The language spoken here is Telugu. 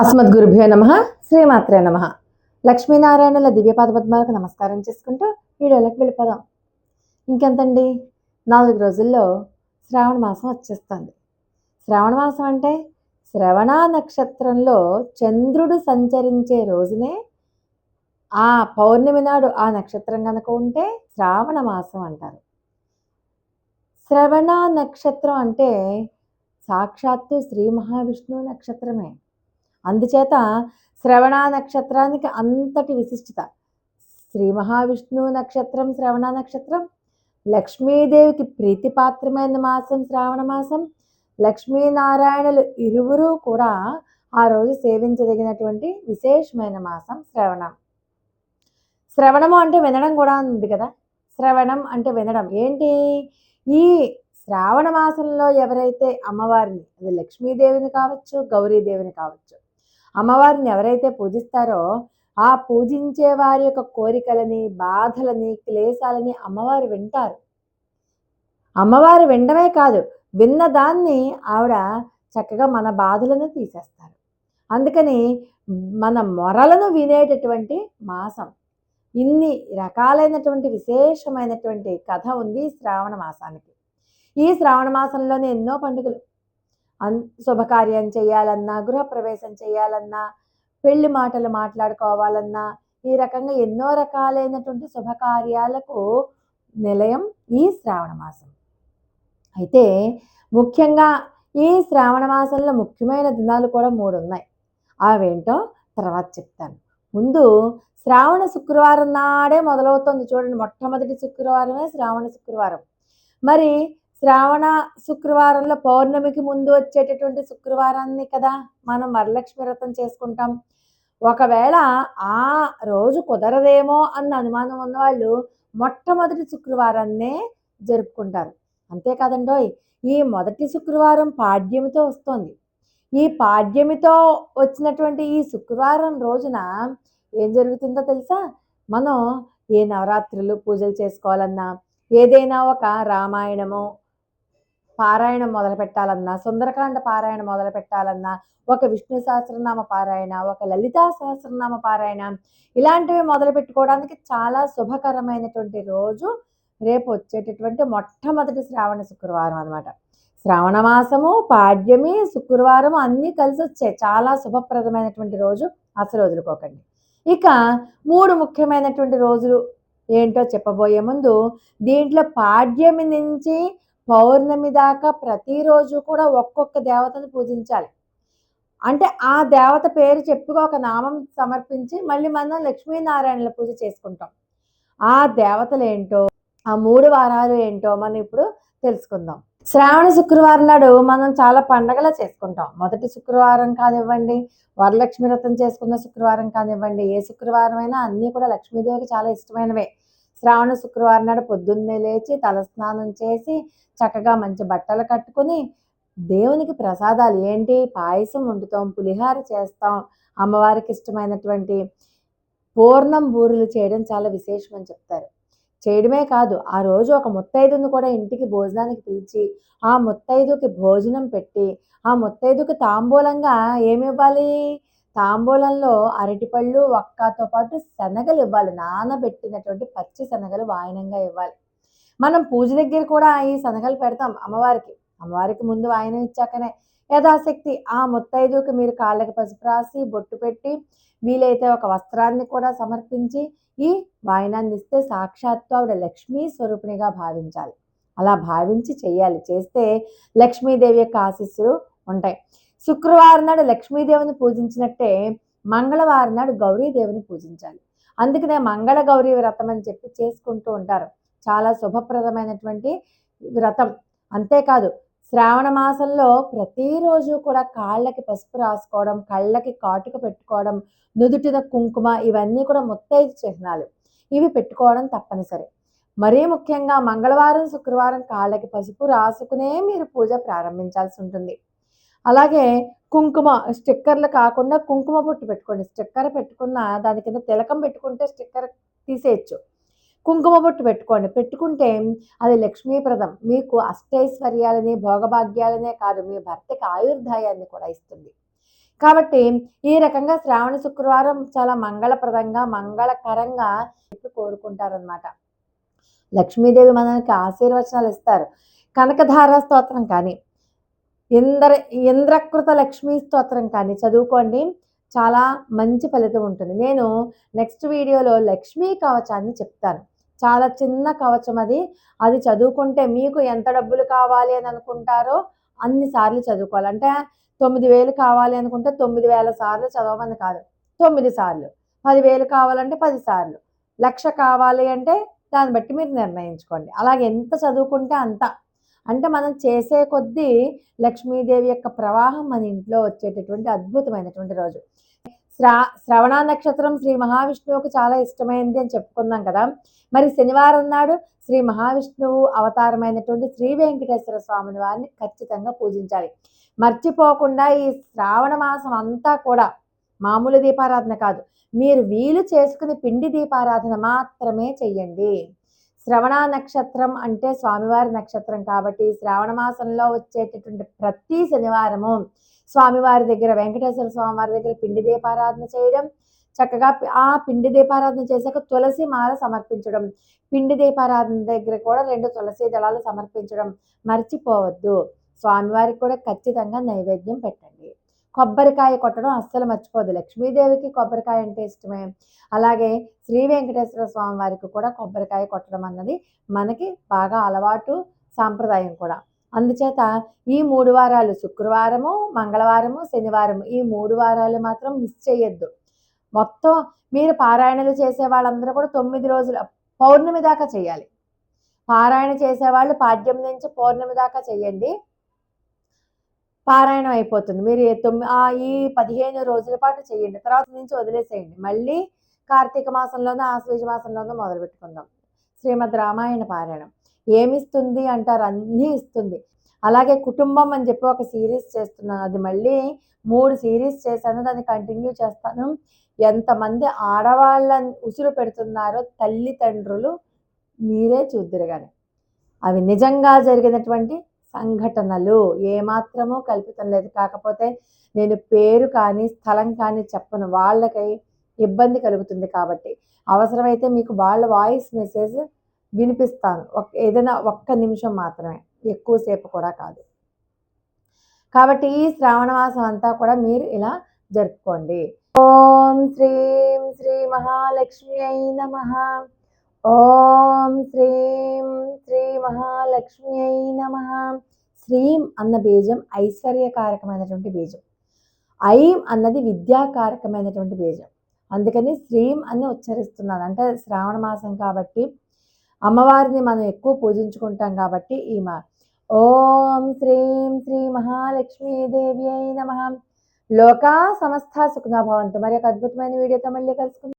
అస్మద్గురుభ్యో నమ శ్రీమాత్రే నమ. లక్ష్మీనారాయణుల దివ్యపాద పద్మాలకు నమస్కారం చేసుకుంటూ వీడియోలోకి వెళ్ళిపోదాం. ఇంకెంతండి? నాలుగు రోజుల్లో శ్రావణ మాసం వచ్చేస్తుంది. శ్రావణ మాసం అంటే శ్రవణ నక్షత్రంలో చంద్రుడు సంచరించే రోజునే ఆ పౌర్ణమి నాడు ఆ నక్షత్రం కనుక ఉంటే శ్రావణ మాసం అంటారు. శ్రవణ నక్షత్రం అంటే సాక్షాత్తు శ్రీ మహావిష్ణువు నక్షత్రమే. అందుచేత శ్రవణ నక్షత్రానికి అంతటి విశిష్టత. శ్రీ మహావిష్ణువు నక్షత్రం శ్రవణ నక్షత్రం లక్ష్మీదేవికి ప్రీతిపాత్రమైన మాసం శ్రావణ మాసం లక్ష్మీనారాయణులు ఇరువురు కూడా ఆ రోజు సేవించదగినటువంటి విశేషమైన మాసం శ్రవణం. శ్రవణము అంటే వినడం కూడా ఉంది కదా? శ్రవణం అంటే వినడం. ఏంటి? ఈ శ్రావణ మాసంలో ఎవరైతే అమ్మవారిని అది లక్ష్మీదేవిని కావచ్చు గౌరీదేవిని కావచ్చు అమ్మవారిని ఎవరైతే పూజిస్తారో ఆ పూజించే వారి యొక్క కోరికలని బాధలని క్లేశాలని అమ్మవారు వింటారు. అమ్మవారు వినడమే కాదు విన్న దాన్ని ఆవిడ చక్కగా మన బాధలను తీసేస్తారు. అందుకని మన మొరలను వినేటటువంటి మాసం. ఇన్ని రకాలైనటువంటి విశేషమైనటువంటి కథ ఉంది శ్రావణ మాసానికి. ఈ శ్రావణ మాసంలోనే ఎన్నో పండుగలు. అన్ శుభకార్యం చేయాలన్నా గృహప్రవేశం చేయాలన్నా పెళ్ళి మాటలు మాట్లాడుకోవాలన్నా ఈ రకంగా ఎన్నో రకాలైనటువంటి శుభకార్యాలకు నిలయం ఈ శ్రావణ మాసం. అయితే ముఖ్యంగా ఈ శ్రావణ మాసంలో ముఖ్యమైన దినాలు కూడా మూడు ఉన్నాయి అవేంటో తర్వాత చెప్తాను. ముందు శ్రావణ శుక్రవారం నాడే మొదలవుతుంది చూడండి. మొట్టమొదటి శుక్రవారమే శ్రావణ శుక్రవారం. మరి శ్రావణ శుక్రవారంలో పౌర్ణమికి ముందు వచ్చేటటువంటి శుక్రవారాన్ని కదా మనం వరలక్ష్మి వ్రతం చేసుకుంటాం. ఒకవేళ ఆ రోజు కుదరదేమో అన్న అనుమానం ఉన్నవాళ్ళు మొట్టమొదటి శుక్రవారాన్నే జరుపుకుంటారు. అంతేకాదండోయ్ ఈ మొదటి శుక్రవారం పాడ్యమితో వస్తుంది. ఈ పాడ్యమితో వచ్చినటువంటి ఈ శుక్రవారం రోజున ఏం జరుగుతుందో తెలుసా? మనం ఏ నవరాత్రులు పూజలు చేసుకోవాలన్నా ఏదైనా ఒక రామాయణము పారాయణం మొదలు పెట్టాలన్నా సుందరకాండ పారాయణం మొదలు పెట్టాలన్నా ఒక విష్ణు సహస్రనామ పారాయణ ఒక లలితా సహస్రనామ పారాయణ ఇలాంటివి మొదలు పెట్టుకోవడానికి చాలా శుభకరమైనటువంటి రోజు రేపు వచ్చేటటువంటి మొట్టమొదటి శ్రావణ శుక్రవారం అనమాట శ్రావణ మాసము పాడ్యమి శుక్రవారం అన్నీ కలిసి వచ్చాయి చాలా శుభప్రదమైనటువంటి రోజు అసలు వదులుకోకండి ఇక మూడు ముఖ్యమైనటువంటి రోజులు ఏంటో చెప్పబోయే ముందు దీంట్లో పాడ్యమి నుంచి పౌర్ణమి దాకా ప్రతిరోజు కూడా ఒక్కొక్క దేవతను పూజించాలి. అంటే ఆ దేవత పేరు చెప్పుగా ఒక నామం సమర్పించి మళ్ళీ మనం లక్ష్మీనారాయణల పూజ చేసుకుంటాం. ఆ దేవతలు ఏంటో ఆ మూడు వారాలు ఏంటో మనం ఇప్పుడు తెలుసుకుందాం. శ్రావణ శుక్రవారం నాడు మనం చాలా పండగలా చేసుకుంటాం. మొదటి శుక్రవారం కానివ్వండి వరలక్ష్మి వ్రతం చేసుకున్న శుక్రవారం కానివ్వండి ఏ శుక్రవారం అయినా అన్నీ కూడా లక్ష్మీదేవికి చాలా ఇష్టమైనవే. శ్రావణ శుక్రవారం నాడు పొద్దున్నే లేచి తలస్నానం చేసి చక్కగా మంచి బట్టలు కట్టుకుని దేవునికి ప్రసాదాలు ఏంటి? పాయసం వండుతాం పులిహార చేస్తాం. అమ్మవారికి ఇష్టమైనటువంటి పూర్ణం బూరెలు చేయడం చాలా విశేషం అని చెప్తారు. చేయడమే కాదు ఆ రోజు ఒక ముత్తైదును కూడా ఇంటికి భోజనానికి పిలిచి ఆ ముత్తైదుకి భోజనం పెట్టి ఆ ముత్తైదుకి తాంబూలంగా ఏమి ఇవ్వాలి తాంబూలంలో అరటిపళ్ళు ఒక్కతో పాటు శనగలు ఇవ్వాలి. నానబెట్టినటువంటి పచ్చి శనగలు వాయనంగా ఇవ్వాలి. మనం పూజ దగ్గర కూడా ఈ శనగలు పెడతాం అమ్మవారికి. అమ్మవారికి ముందు వాయనం ఇచ్చాకనే యథాశక్తి ఆ ముత్తైదుకి మీరు కాళ్ళకి పసుపు రాసి బొట్టు పెట్టి వీలైతే ఒక వస్త్రాన్ని కూడా సమర్పించి ఈ వాయనాన్ని ఇస్తే సాక్షాత్తు ఆవిడ లక్ష్మీ స్వరూపిణిగా భావించాలి. అలా భావించి చేయాలి. చేస్తే లక్ష్మీదేవి యొక్క ఆశీస్సులు ఉంటాయి. శుక్రవారం నాడు లక్ష్మీదేవిని పూజించినట్టే మంగళవారం నాడు గౌరీదేవిని పూజించాలి. అందుకనే మంగళ గౌరీ వ్రతం అని చెప్పి చేసుకుంటూ ఉంటారు. చాలా శుభప్రదమైనటువంటి వ్రతం. అంతేకాదు శ్రావణ మాసంలో ప్రతిరోజు కూడా కాళ్ళకి పసుపు రాసుకోవడం కళ్ళకి కాటుక పెట్టుకోవడం నుదుటిన కుంకుమ ఇవన్నీ కూడా ముత్తైదు చిహ్నాలు. ఇవి పెట్టుకోవడం తప్పనిసరి. మరీ ముఖ్యంగా మంగళవారం శుక్రవారం కాళ్ళకి పసుపు రాసుకునే మీరు పూజ ప్రారంభించాల్సి ఉంటుంది. అలాగే కుంకుమ స్టిక్కర్లు కాకుండా కుంకుమ బొట్టు పెట్టుకోండి. స్టిక్కర్ పెట్టుకున్న దాని కింద తిలకం పెట్టుకుంటే స్టిక్కర్ తీసేయచ్చు. కుంకుమ బొట్టు పెట్టుకోండి. పెట్టుకుంటే అది లక్ష్మీప్రదం. మీకు అష్టైశ్వర్యాలని భోగభాగ్యాలనే కాదు మీ భర్తకి ఆయుర్దాయాన్ని కూడా ఇస్తుంది. కాబట్టి ఈ రకంగా శ్రావణ శుక్రవారం చాలా మంగళప్రదంగా మంగళకరంగా కోరుకుంటారనమాట లక్ష్మీదేవి మనకి ఆశీర్వచనాలు ఇస్తారు. కనకధార స్తోత్రం కానీ ఇంద్ర ఇంద్రకృత లక్ష్మీ స్తోత్రం కానీ చదువుకోండి. చాలా మంచి ఫలితం ఉంటుంది. నేను నెక్స్ట్ వీడియోలో లక్ష్మీ కవచాన్ని చెప్తాను. చాలా చిన్న కవచం అది. అది చదువుకుంటే మీకు ఎంత డబ్బులు కావాలి అని అనుకుంటారో అన్ని సార్లు చదువుకోవాలి. అంటే తొమ్మిది వేలు కావాలి అనుకుంటే తొమ్మిది వేల సార్లు చదవమని కాదు. తొమ్మిది సార్లు. పదివేలు కావాలంటే పది సార్లు. లక్ష కావాలి అంటే దాన్ని బట్టి మీరు నిర్ణయించుకోండి. అలాగే ఎంత చదువుకుంటే అంత. అంటే మనం చేసే కొద్దీ లక్ష్మీదేవి యొక్క ప్రవాహం మన ఇంట్లో వచ్చేటటువంటి అద్భుతమైనటువంటి రోజు. శ్రా శ్రవణ నక్షత్రం శ్రీ మహావిష్ణువుకు చాలా ఇష్టమైంది అని చెప్పుకున్నాం కదా. మరి శనివారం నాడు శ్రీ మహావిష్ణువు అవతారమైనటువంటి శ్రీ వెంకటేశ్వర స్వామిని వారిని ఖచ్చితంగా పూజించాలి. మర్చిపోకుండా ఈ శ్రావణ మాసం అంతా కూడా మామూలు దీపారాధన కాదు. మీరు వీలు చేసుకుని పిండి దీపారాధన మాత్రమే చెయ్యండి. శ్రవణ నక్షత్రం అంటే స్వామివారి నక్షత్రం కాబట్టి శ్రావణ మాసంలో వచ్చేటటువంటి ప్రతి శనివారము స్వామివారి దగ్గర వెంకటేశ్వర స్వామివారి దగ్గర పిండి దీపారాధన చేయడం చక్కగా ఆ పిండి దీపారాధన చేశాక తులసి మాల సమర్పించడం. పిండి దీపారాధన దగ్గర కూడా రెండు తులసి దళాలు సమర్పించడం. మర్చిపోవద్దు. స్వామివారికి కూడా ఖచ్చితంగా నైవేద్యం పెట్టండి. కొబ్బరికాయ కొట్టడం అస్సలు మర్చిపోదు. లక్ష్మీదేవికి కొబ్బరికాయ అంటే ఇష్టమే. అలాగే శ్రీ వెంకటేశ్వర స్వామి వారికి కూడా కొబ్బరికాయ కొట్టడం అన్నది మనకి బాగా అలవాటు సాంప్రదాయం కూడా. అందుచేత ఈ మూడు వారాలు శుక్రవారము మంగళవారము శనివారము ఈ మూడు వారాలు మాత్రం మిస్ చేయొద్దు. మొత్తం మీరు పారాయణలు చేసే వాళ్ళందరూ కూడా తొమ్మిది రోజులు పౌర్ణమి దాకా చేయాలి. పారాయణ చేసేవాళ్ళు పాడ్యం నుంచి పౌర్ణమి దాకా చేయండి. పారాయణం అయిపోతుంది. మీరు తొమ్మిది ఈ పదిహేను రోజుల పాటు చేయండి. తర్వాత నుంచి వదిలేసేయండి. మళ్ళీ కార్తీక మాసంలోనూ ఆశ్వేజ మాసంలోనూ మొదలు పెట్టుకుందాం. శ్రీమద్ రామాయణ పారాయణం. ఏమిస్తుంది అంటారు? అన్నీ ఇస్తుంది. అలాగే కుటుంబం అని చెప్పి ఒక సిరీస్ చేస్తున్నాను. అది మళ్ళీ మూడు సిరీస్ చేశాను. దాన్ని కంటిన్యూ చేస్తాను. ఎంతమంది ఆడవాళ్ళని ఉసురు పెడుతున్నారో తల్లిదండ్రులు మీరే చూద్దరు కానీ అవి నిజంగా జరిగినటువంటి సంఘటనలు ఏమాత్రమూ కల్పితం లేదు. కాకపోతే నేను పేరు కానీ స్థలం కానీ చెప్పను. వాళ్ళకై ఇబ్బంది కలుగుతుంది కాబట్టి. అవసరమైతే మీకు వాళ్ళ వాయిస్ మెసేజ్ వినిపిస్తాను. ఒక ఏదైనా ఒక్క నిమిషం మాత్రమే. ఎక్కువసేపు కూడా కాదు. కాబట్టి ఈ శ్రావణ మాసం అంతా కూడా మీరు ఇలా జరుపుకోండి. ఓం శ్రీం శ్రీ మహాలక్ష్మి అయి నమ. ఓం శ్రీం శ్రీ మహాలక్ష్మి అయి నమ. శ్రీం అన్న బీజం ఐశ్వర్యకారకమైనటువంటి బీజం. ఐం అన్నది విద్యాకారకమైనటువంటి బీజం. అందుకని శ్రీం అని ఉచ్చరిస్తున్నాను. అంటే శ్రావణ మాసం కాబట్టి అమ్మవారిని మనం ఎక్కువ పూజించుకుంటాం కాబట్టి ఈ మా ఓం శ్రీం శ్రీ మహాలక్ష్మీదేవి అయి నమ. లోకా సమస్త సుఖనాభవంతు మరి ఒక అద్భుతమైన వీడియోతో మళ్ళీ కలుసుకుందాం.